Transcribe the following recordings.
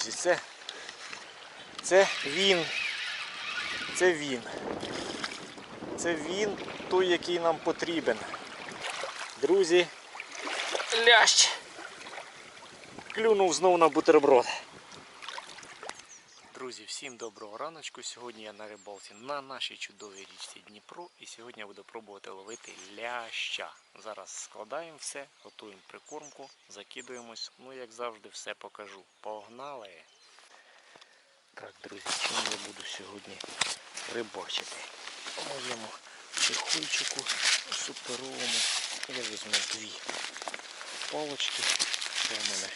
друзі, це, це він. Це він. Це він той, який нам потрібен. Друзі, лящ. Клюнув знову на бутерброд. Друзі, всім доброго раночку. Сьогодні я на рибалці на нашій чудовій річці Дніпро і сьогодні я буду пробувати ловити ляща. Зараз складаємо все, готуємо прикормку, закидуємось. Ну, як завжди, все покажу. Погнали! Так, друзі, чим я буду сьогодні рибачити? У моєму чехольчику суперовому я візьму дві палочки. Це у мене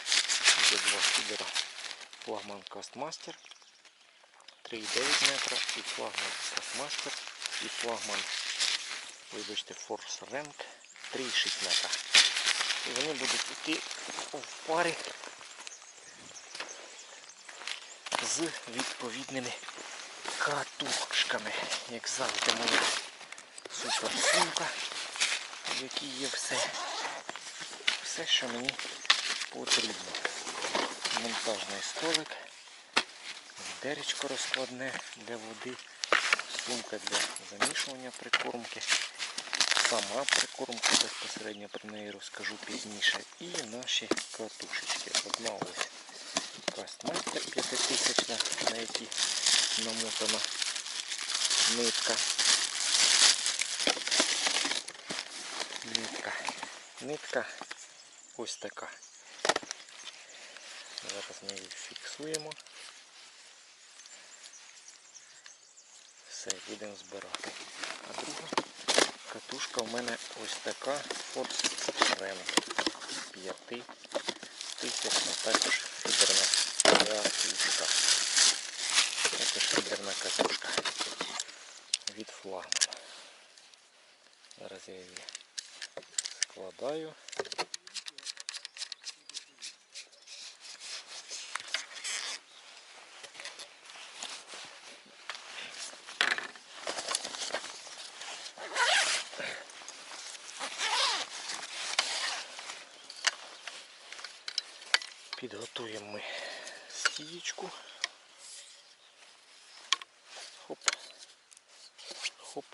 є два фідера флагман Кастмастер 3,9 метра і флагман Кастмастер і флагман, вибачте, Force Rank 3,6 метра. І вони будуть йти в парі з відповідними катушками. Як завжди моя супер сумка, в якій є все, все, що мені потрібно. Монтажний столик, відеречко розкладне для води, сумка для замішування прикормки, сама прикормка безпосередньо про неї розкажу пізніше. І наші катушечки. Одна ось Кастмастер 5000 на якій намотана нитка. Нитка. Нитка ось така. Зараз ми її фіксуємо. Все, будемо збирати. А друга катушка у мене ось така Force Rank 5 тисячна, також фідерна катушка. Також фідерна катушка від флагмана. Зараз я її складаю. Підготуємо ми стієчку. Хоп. Хоп.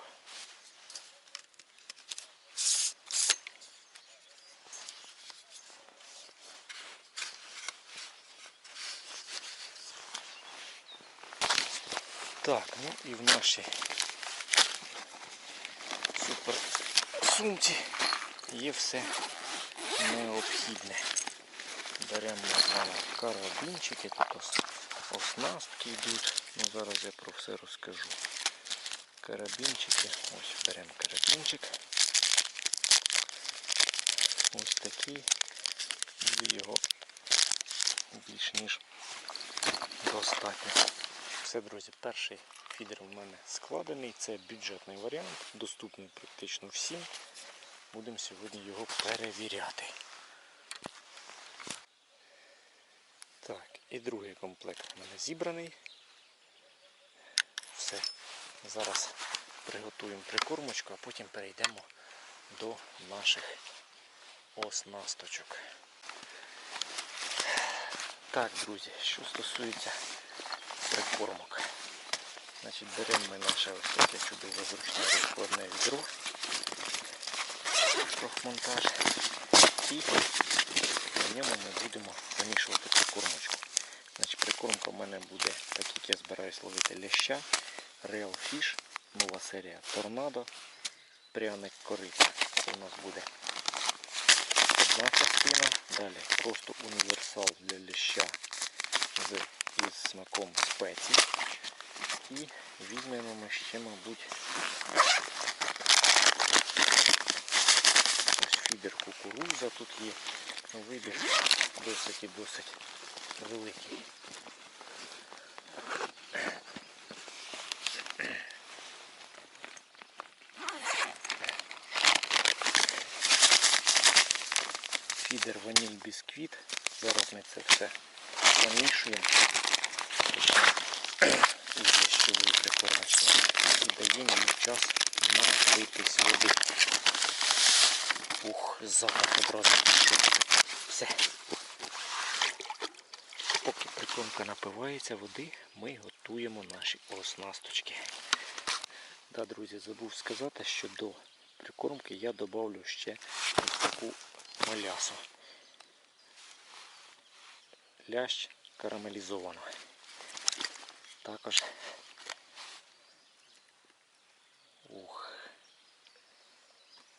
Так, ну і в нашій супер сумці є все необхідне. Беремо з вами карабінчики, тут ос- оснастки йдуть. Ну, зараз я про все розкажу. Карабінчики, ось беремо карабінчик. Ось такий. І його більш ніж достатньо. Все, друзі, перший фідер у мене складений. Це бюджетний варіант, доступний практично всім. Будемо сьогодні його перевіряти. Так, і другий комплект у мене зібраний. Все. Зараз приготуємо прикормочку, а потім перейдемо до наших оснасточок. Так, друзі, що стосується прикормок. Значить, беремо ми наше ось таке чудове зручне розкладне відро. Профмонтаж. І на ньому ми будемо замішувати прикормочку. Мене буде, так як я збираюсь ловити ляща, Real Fish, нова серія Торнадо, пряник корица. Це у нас буде одна частина. Далі просто універсал для ляща з із смаком спецій. І візьмемо ми ще, мабуть, ось фідер кукуруза тут є. Вибір досить і досить великий. Фідер ваніль бісквіт. Зараз ми це все замішуємо. І даємо їм час напитись води. Ух, запах одразу. Все. Поки Прикормка напивається води, ми готуємо наші оснасточки. Да, друзі, забув сказати, що до прикормки я додавлю ще ось таку малясу. Лящ карамелізовано. Також. Ух.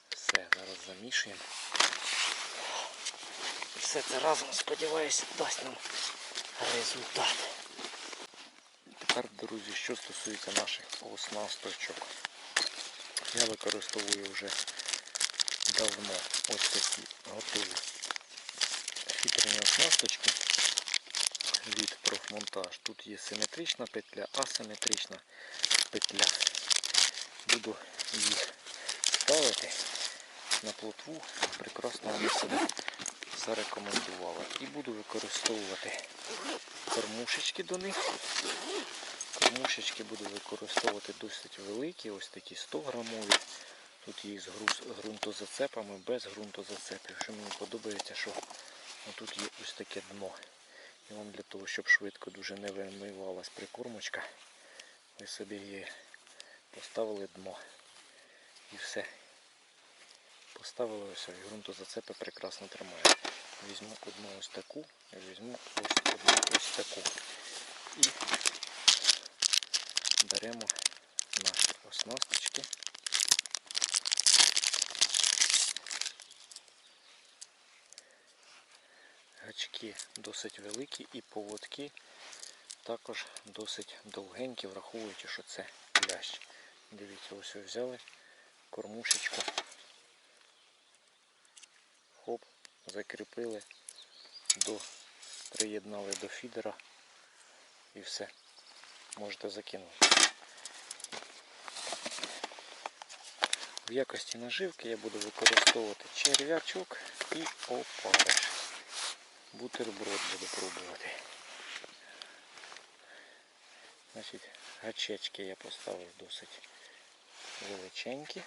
Все, зараз замішуємо. І все це разом, сподіваюся, дасть нам результат. Тепер, друзі, що стосується наших оснасточок. Я використовую вже давно ось такі готові фітрені оснасточки від профмонтаж. Тут є симетрична петля, асиметрична петля. Буду їх ставити на плотву. Прекрасно вони себе зарекомендували. І буду використовувати кормушечки до них. Кормушечки буду використовувати досить великі, ось такі 100 грамові. Тут є з ґрунтозацепами, без ґрунтозацепів. Що мені подобається, що тут є ось таке дно. І вам для того, щоб швидко дуже не вимивалась прикормочка, ви собі її поставили дно. І все. Поставили ось і ґрунтозацепи прекрасно тримають. Візьму одну ось таку, візьму ось одну ось таку. І беремо наші оснасточки. Гачки досить великі і поводки також досить довгенькі, враховуючи, що це лящ. Дивіться, ось взяли кормушечку. Хоп, закріпили, до, приєднали до фідера і все. Можете закинути. В якості наживки я буду використовувати черв'ячок і опариш. Бутерброд буду пробувати. Значить, гачечки я поставив досить величенькі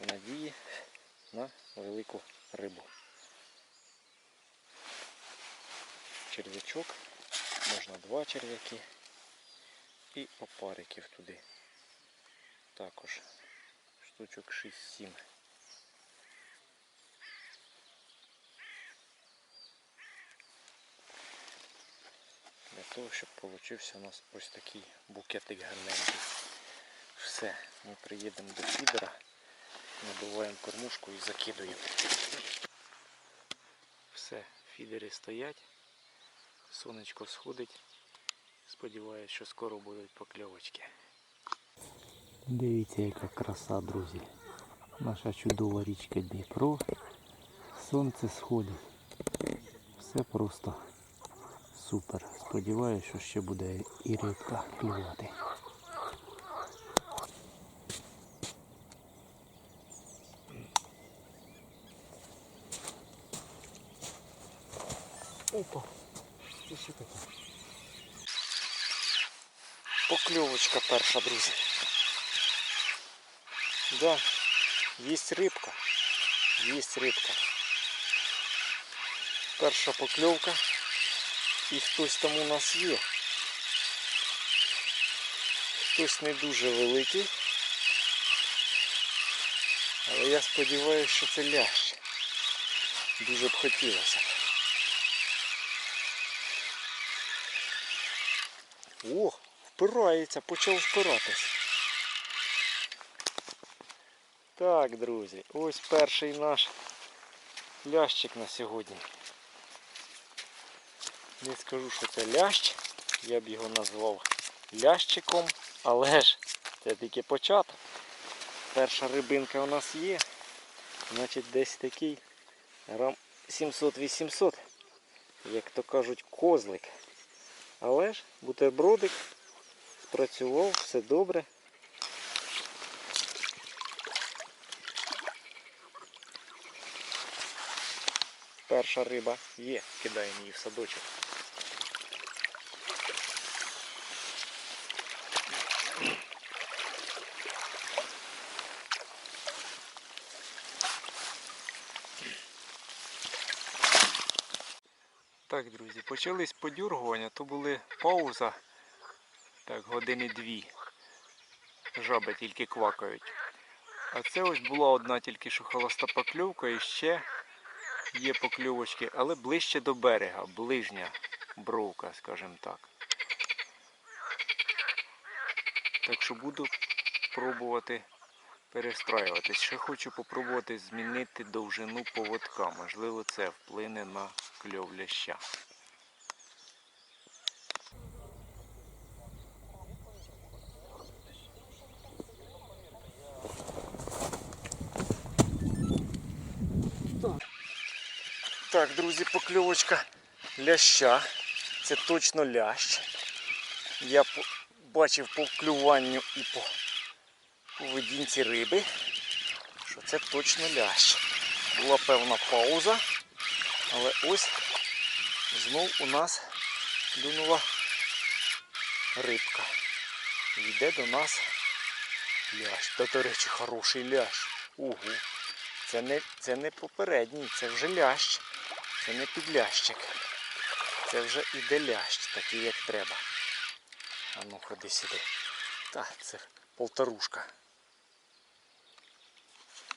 в надії на велику рибу. Черв'ячок, можна два черв'яки і опариків туди. Також штучок 6-7. Для того, щоб получився у нас ось такий букетик гарненький. Все, ми приїдемо до фідера, набиваємо кормушку і закидуємо. Все, фідери стоять, сонечко сходить. Сподіваюсь, що скоро будуть покльовочки. Дивіться, яка краса, друзі. Наша чудова річка Дніпро. Сонце сходить. Все просто супер. Сподіваюсь, що ще буде і рибка клювати. Опа, що ще таке? Покльовочка перша, друзі. Да, есть рибка. Есть рибка. Перша покльовка. І хтось там у нас є. Хтось не дуже великий. Але я сподіваюся, що це лящ. Дуже б хотілося. О, впирається, почав впиратись. Так, друзі, ось перший наш лящик на сьогодні. Не скажу, що це лящ, я б його назвав лящиком, але ж це тільки початок. Перша рибинка у нас є. Значить десь такий грам 700-800, як то кажуть, козлик. Але ж бутербродик спрацював, все добре. Перша риба є, кидаємо її в садочок. Так, друзі, почались подюргування, то були пауза, так, години дві. Жаби тільки квакають. А це ось була одна тільки що холоста покльовка і ще є покльовочки, але ближче до берега, ближня бровка, скажімо так. Так що буду пробувати перестраюватись. Ще хочу попробувати змінити довжину поводка. Можливо, це вплине на кльов ляща. Так, друзі, покльовочка ляща. Це точно лящ. Я бачив по клюванню і по поведінці риби, що це точно лящ. Була певна пауза, але ось знов у нас клюнула рибка. Йде до нас лящ. Та, до речі, хороший лящ. Угу. Це не, це не попередній, це вже лящ. Це не підлящик. Це вже іде лящ, такий як треба. А ну ходи сюди. Так, це полторушка.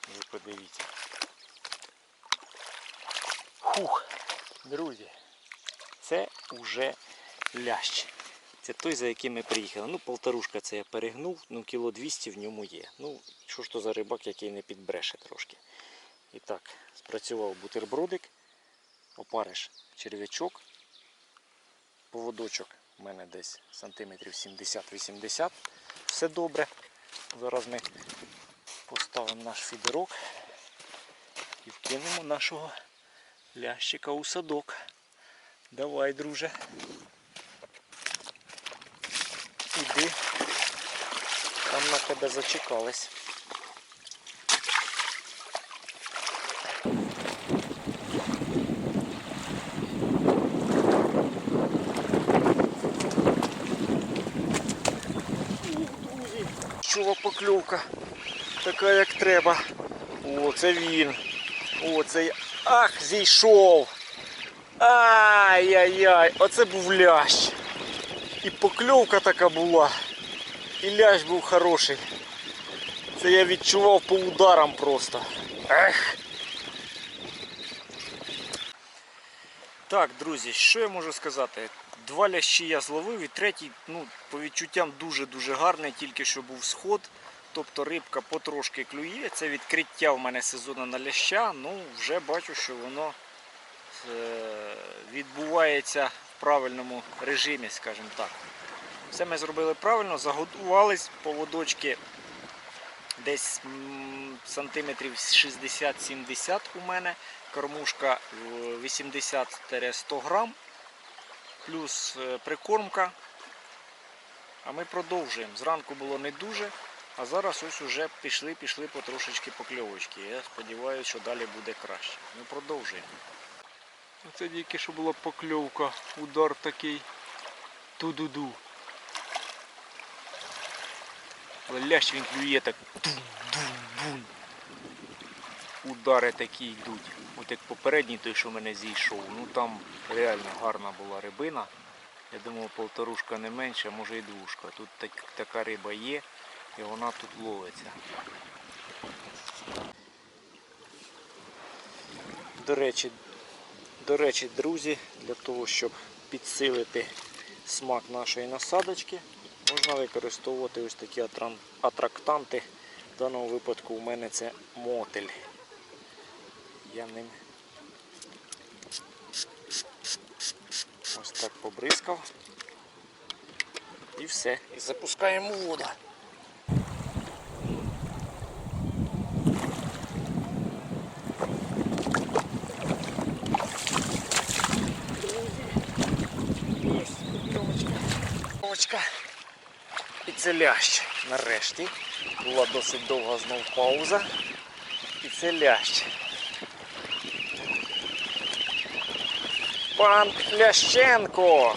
Ви подивіться. Фух, друзі, це уже лящ. Це той, за яким ми приїхали. Ну, полторушка це я перегнув, ну кіло 200 в ньому є. Ну, що ж то за рибак, який не підбреше трошки. І так, спрацював бутербродик, опариш черв'ячок, поводочок у мене десь сантиметрів 70-80. Все добре. Зараз ми поставимо наш фідерок і вкинемо нашого лящика у садок. Давай, друже. Іди. Там на тебе зачекались. Чула покльовка. Така як треба. О, це він. О, це я. Ах, зійшов. Ай-яй-яй, оце був лящ. І покльовка така була. І лящ був хороший. Це я відчував по ударам просто. Ех. Так, друзі, що я можу сказати? Два лящі я зловив і третій, ну, по відчуттям дуже-дуже гарний, тільки що був сход. Тобто рибка потрошки клює. Це відкриття в мене сезону на ляща. Ну, вже бачу, що воно е, відбувається в правильному режимі, скажімо так. Все ми зробили правильно, заготувались поводочки десь сантиметрів 60-70 у мене. Кормушка е, 80-100 грам, плюс е, прикормка. А ми продовжуємо. Зранку було не дуже, а зараз ось уже пішли, пішли потрошечки покльовочки. Я сподіваюся, що далі буде краще. Ми продовжуємо. Це тільки що була покльовка, удар такий ту-ду-ду. Лящ він клює так. Удари такі йдуть. От як попередній той, що мене зійшов. Ну там реально гарна була рибина. Я думав, полторушка не менше, а може і двушка. Тут так, така риба є і вона тут ловиться. До речі, до речі, друзі, для того, щоб підсилити смак нашої насадочки, можна використовувати ось такі атрактанти. В даному випадку у мене це мотель. Я ним ось так побризкав. І все. І запускаємо воду. Овочка. І це лящ. Нарешті. Була досить довга знов пауза. І це лящ. Пан Лященко.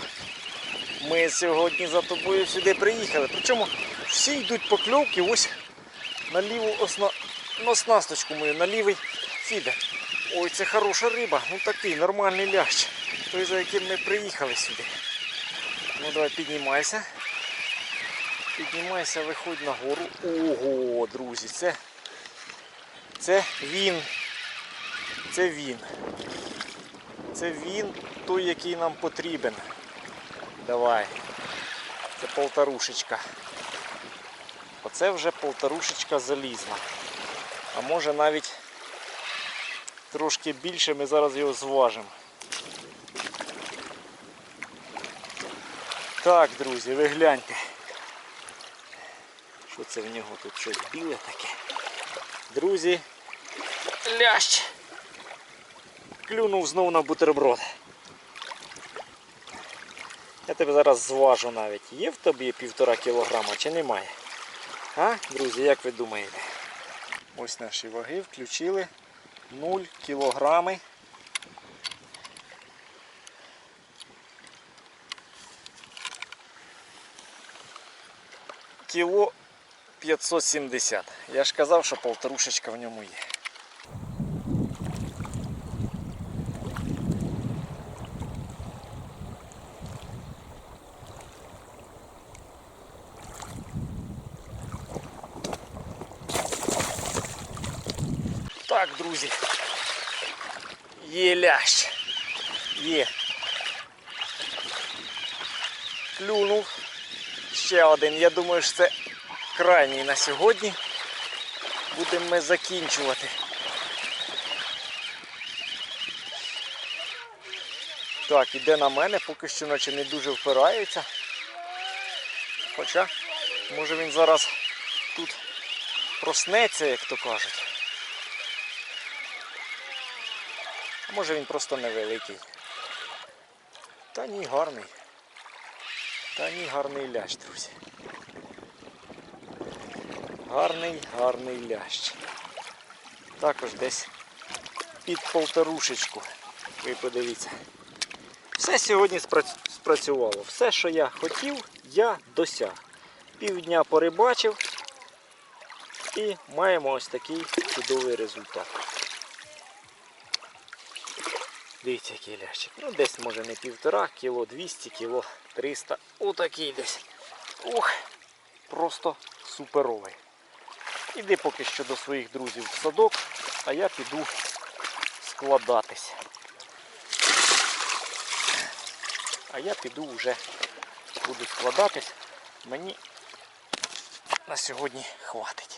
Ми сьогодні за тобою сюди приїхали. Причому всі йдуть покльовки ось на ліву осна... на оснасточку мою, на лівий фідер. Ой, це хороша риба. Ну такий нормальний лящ. той, за яким ми приїхали сюди. Ну давай піднімайся. Піднімайся, виходь на гору. Ого, друзі, це, це він. Це він. Це він той, який нам потрібен. Давай. Це полторушечка. Оце вже полторушечка залізна. А може навіть трошки більше ми зараз його зважимо. Так, друзі, ви гляньте. Що це в нього тут щось біле таке? Друзі, лящ клюнув знов на бутерброд. Я тебе зараз зважу навіть. Є в тобі півтора кілограма чи немає? А, друзі, як ви думаєте? Ось наші ваги включили 0 кілограми. Кіло 570. Я ж казав, що полторушечка в ньому є. Так, друзі. Є лящ. Є. Клюнув. Ще один. Я думаю, що це крайній на сьогодні. Будемо ми закінчувати. Так, іде на мене, поки що наче не дуже впирається. Хоча, може він зараз тут проснеться, як то кажуть. А може він просто невеликий. Та ні, гарний. Та ні, гарний лящ, друзі. Гарний, гарний лящ. Також десь під полторушечку. Ви подивіться. Все сьогодні спрацювало. Все, що я хотів, я досяг. Півдня порибачив і маємо ось такий чудовий результат. Дивіться, який лящик. Ну, десь може не півтора, кіло 200, кіло 300. Отакий десь. Ух, просто суперовий. Іди поки що до своїх друзів в садок, а я піду складатись. А я піду вже буду складатись. Мені на сьогодні хватить.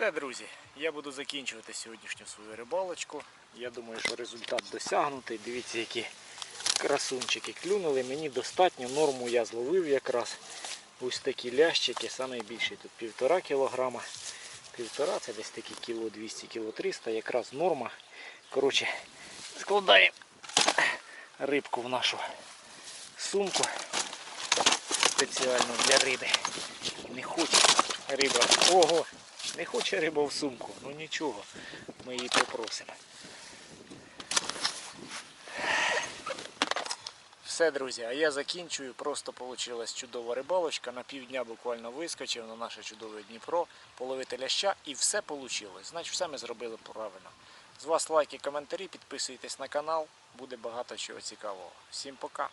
Все, друзі, я буду закінчувати сьогоднішню свою рибалочку. Я думаю, що результат досягнутий. Дивіться, які красунчики клюнули. Мені достатньо, норму я зловив якраз. Ось такі лящики, найбільший тут півтора кілограма. Півтора це десь такі кіло 200, кіло 300, якраз норма. Коротше, складаємо рибку в нашу сумку спеціально для риби. Не хоче риба. Ого! Не хоче риба в сумку. Ну нічого, ми її попросимо. Все, друзі, а я закінчую. Просто вийшла чудова рибалочка. На півдня буквально вискочив на наше чудове Дніпро, половити ляща і все вийшло. Значить, все ми зробили правильно. З вас лайки, коментарі, підписуйтесь на канал, буде багато чого цікавого. Всім пока!